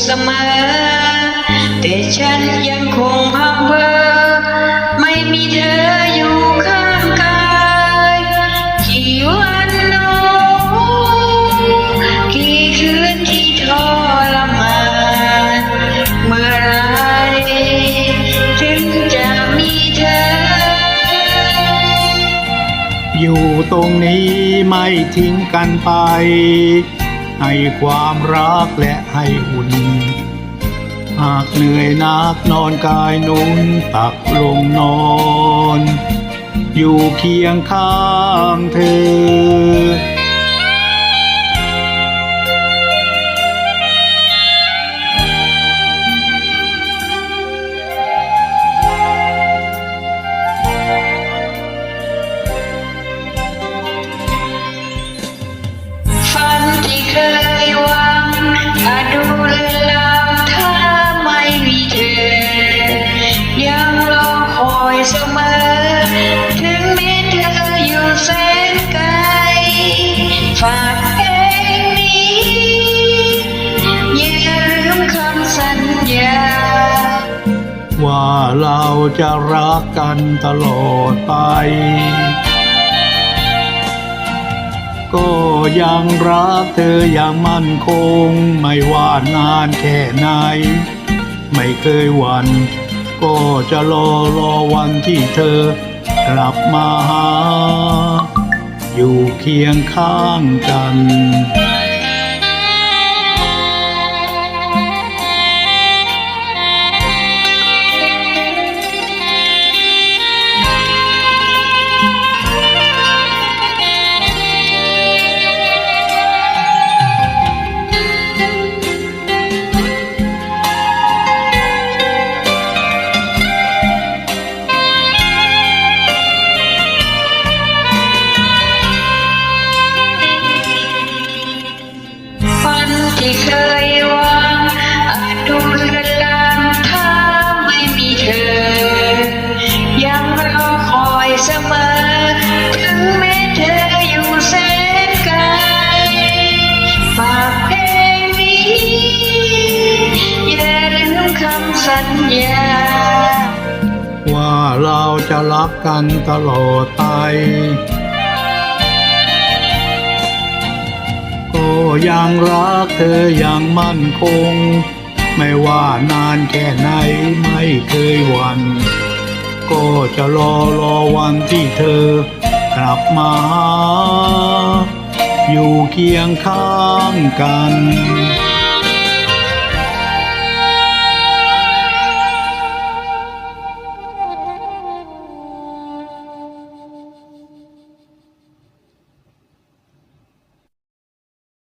เสมอ แต่ฉันยังคงพังเพอไม่มีเธออยู่ข้างกายกี่วันโนกี่คืนที่ทรมานเมื่อไรถึงจะมีเธอ อยู่ตรงนี้ไม่ทิ้งกันไป ให้ความรักและให้หุ่น หากเหนื่อยนักนอนกายนุนตักลงนอน อยู่เคียงข้างเธอ เคยหวังอาดูเลือนลางถ้าไม่มีเธอ ยังรอคอยเสมอ ถึงแม้เธออยู่แสนไกลฝากเพลงนี้อย่าลืมคำสัญญา ว่าเราจะรักกันตลอดไป ก็ยังรักเธออย่างมั่นคง ไม่ว่านานแค่ไหน ไม่เคยหวันก็จะรอรอวันที่เธอกลับมาหา อยู่เคียงข้างกัน เคยหวังอาจดูเลือนลางถ้าไม่มีเธอ ยังรอคอยเสมอ ถึงแม้เธออยู่แสนไกลฝากเพลงนี้ อย่าลืมคำสัญญา ว่าเราจะรักกันตลอดไป ก็ยังรักเธออย่างมั่นคง ไม่ว่านานแค่ไหนไม่เคยหวันก็จะรอรอวันที่เธอกลับมา อยู่เคียงข้างกัน